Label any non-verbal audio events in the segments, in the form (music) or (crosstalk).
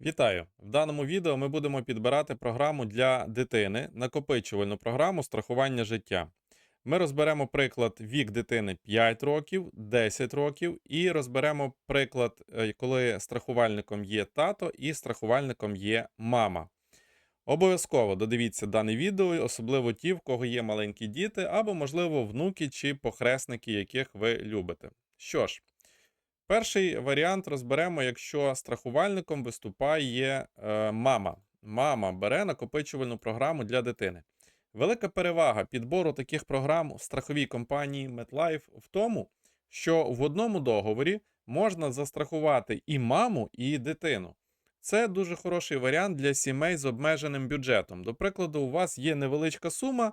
Вітаю! В даному відео ми будемо підбирати програму для дитини, накопичувальну програму страхування життя. Ми розберемо приклад вік дитини 5 років, 10 років, і розберемо приклад, е, коли страхувальником є тато і страхувальником є мама. Обов'язково додивіться дане відео, особливо ті, в кого є маленькі діти, або, можливо, внуки чи похресники, яких ви любите. Що ж, Перший варіант розберемо, якщо страхувальником виступає е, мама. Мама бере накопичувальну програму для дитини. Велика перевага підбору таких програм в страховій компанії MetLife в тому, що в одному договорі можна застрахувати і маму, і дитину. Це дуже хороший варіант для сімей з обмеженим бюджетом. До прикладу, у вас є невеличка сума,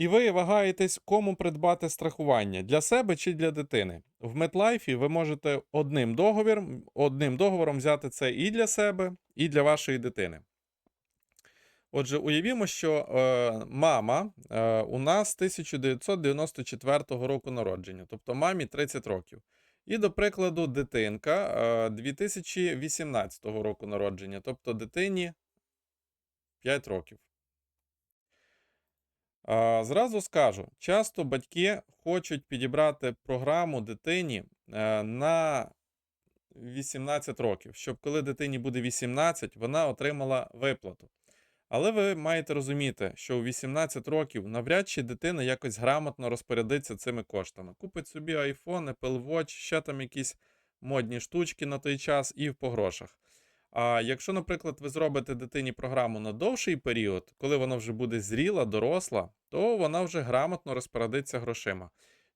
і ви вагаєтесь, кому придбати страхування для себе чи для дитини. В MetLife ви можете одним договором, одним договором взяти це і для себе, і для вашої дитини. Отже, уявімо, що е, мама е, у нас 1994 року народження, тобто мамі 30 років. І, до прикладу, дитинка е, 2018 року народження, тобто дитині 5 років. Зразу скажу, часто батьки хочуть підібрати програму дитині е, на 18 років, щоб коли дитині буде 18, вона отримала виплату. Але ви маєте розуміти, що у 18 років навряд чи дитина якось грамотно розпорядиться цими коштами. Купить собі iPhone, Apple Watch, ще там якісь модні штучки на той час і по грошах. А якщо, наприклад, ви зробите дитині програму на довший період, коли вона вже буде зріла, доросла, то вона вже грамотно розпорядиться грошима.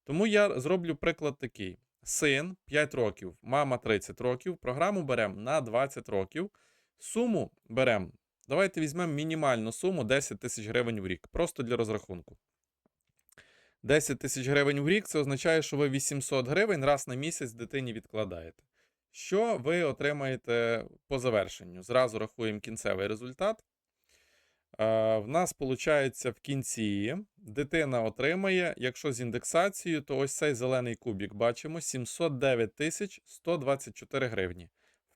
Тому я зроблю приклад такий: син 5 років, мама 30 років, програму беремо на 20 років, суму беремо. Давайте візьмемо мінімальну суму 10 тисяч гривень в рік, просто для розрахунку. 10 тисяч гривень в рік це означає, що ви 800 гривень раз на місяць дитині відкладаєте. Що ви отримаєте по завершенню? Зразу рахуємо кінцевий результат. Е, В нас виходить в кінці дитина отримає, якщо з індексацією, то ось цей зелений кубік бачимо 709 тисяч 124 гривні.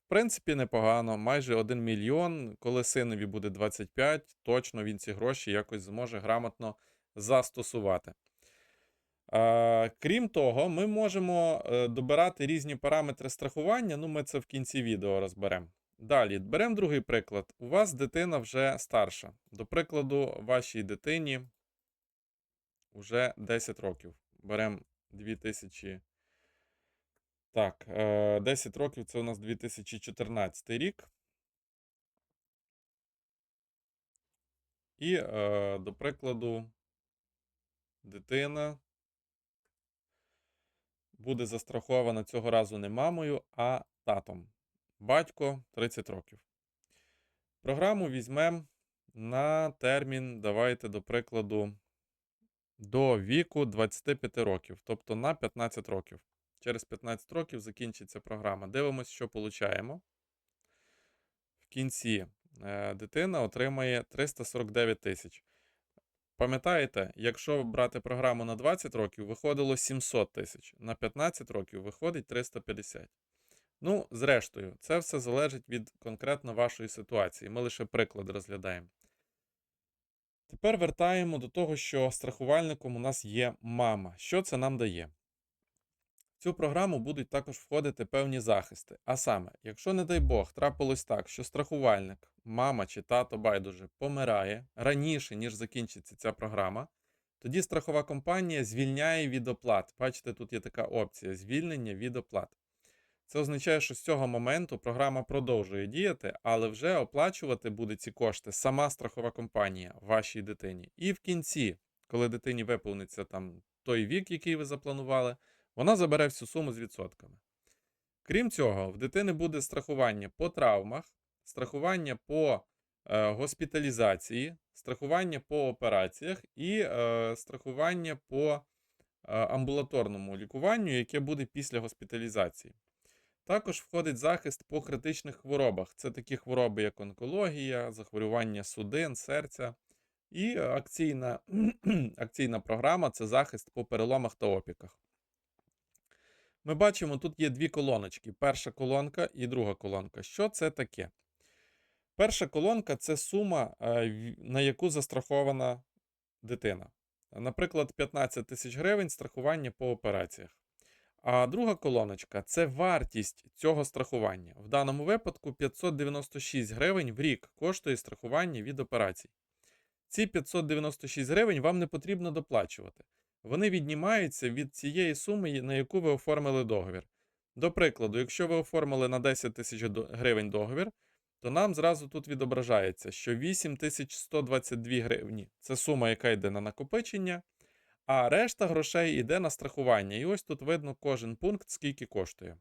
В принципі, непогано, майже 1 мільйон. Коли синові буде 25, точно він ці гроші якось зможе грамотно застосувати. Е, Крім того, ми можемо е, добирати різні параметри страхування. Ну, ми це в кінці відео розберемо. Далі, беремо другий приклад. У вас дитина вже старша. До прикладу, вашій дитині вже 10 років. Беремо 2000. Так, е, 10 років це у нас 2014 рік. І, е, до прикладу, дитина буде застрахована цього разу не мамою, а татом. Батько 30 років. Програму візьмемо на термін, давайте, до прикладу, до віку 25 років, тобто на 15 років. Через 15 років закінчиться програма. Дивимося, що получаємо. В кінці е, дитина отримає 349 тисяч. Пам'ятаєте, якщо брати програму на 20 років, виходило 700 тисяч, на 15 років виходить 350. Ну, зрештою, це все залежить від конкретно вашої ситуації. Ми лише приклад розглядаємо. Тепер вертаємо до того, що страхувальником у нас є мама. Що це нам дає? Цю програму будуть також входити певні захисти. А саме, якщо, не дай Бог, трапилось так, що страхувальник, мама чи тато байдуже помирає раніше, ніж закінчиться ця програма, тоді страхова компанія звільняє від оплат. Бачите, тут є така опція звільнення від оплат. Це означає, що з цього моменту програма продовжує діяти, але вже оплачувати буде ці кошти сама страхова компанія вашій дитині. І в кінці, коли дитині виповниться там той вік, який ви запланували, вона забере всю суму з відсотками. Крім цього, в дитини буде страхування по травмах, страхування по е, госпіталізації, страхування по операціях і е, страхування по е, амбулаторному лікуванню, яке буде після госпіталізації. Також входить захист по критичних хворобах. Це такі хвороби, як онкологія, захворювання судин, серця. І акційна, (clears throat) акційна програма це захист по переломах та опіках. Ми бачимо, тут є дві колоночки: перша колонка і друга колонка. Що це таке? Перша колонка це сума, е, на яку застрахована дитина. Наприклад, 15 тисяч гривень страхування по операціях. А друга колоночка це вартість цього страхування. В даному випадку 596 гривень в рік коштує страхування від операцій. Ці 596 гривень вам не потрібно доплачувати. Вони віднімаються від цієї суми, на яку ви оформили договір. До прикладу, якщо ви оформили на 10 тисяч гривень договір, то нам зразу тут відображається, що 8122 гривні це сума, яка йде на накопичення, а решта грошей йде на страхування. І ось тут видно кожен пункт, скільки коштує.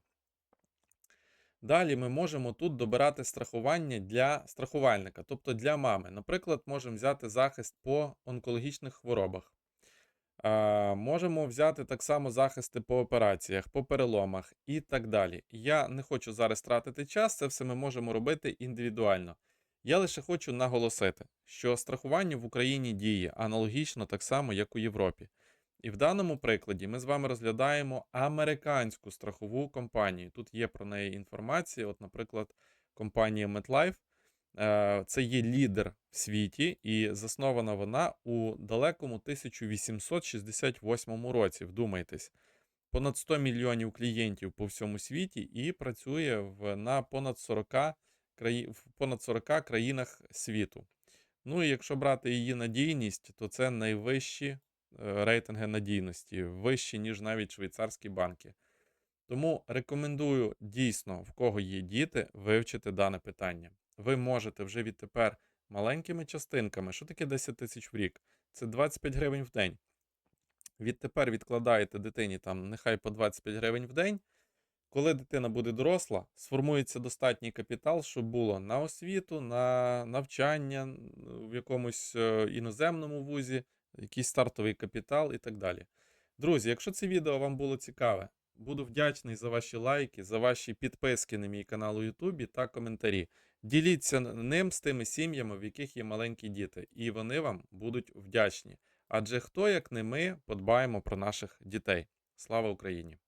Далі ми можемо тут добирати страхування для страхувальника, тобто для мами. Наприклад, можемо взяти захист по онкологічних хворобах. А, можемо взяти так само захисти по операціях, по переломах і так далі. Я не хочу зараз тратити час, це все ми можемо робити індивідуально. Я лише хочу наголосити, що страхування в Україні діє аналогічно так само, як у Європі. І в даному прикладі ми з вами розглядаємо американську страхову компанію. Тут є про неї інформація. От, наприклад, компанія MetLife. Е, Це є лідер в світі, і заснована вона у далекому 1868 році. Вдумайтесь, понад 100 мільйонів клієнтів по всьому світі і працює в, на понад 40, краї, в понад 40 країнах світу. Ну і якщо брати її надійність, то це найвищі е, рейтинги надійності, вищі, ніж навіть швейцарські банки. Тому рекомендую дійсно, в кого є діти, вивчити дане питання. Ви можете вже відтепер маленькими частинками, що таке 10 тисяч в рік? Це 25 гривень в день. Відтепер відкладаєте дитині там нехай по 25 гривень в день. Коли дитина буде доросла, сформується достатній капітал, щоб було на освіту, на навчання в якомусь е, іноземному вузі, якийсь стартовий капітал і так далі. Друзі, якщо це відео вам було цікаве, буду вдячний за ваші лайки, за ваші підписки на мій канал у Ютубі та коментарі. Діліться ним з тими сім'ями, в яких є маленькі діти, і вони вам будуть вдячні. Адже хто, як не ми, подбаємо про наших дітей. Слава Україні!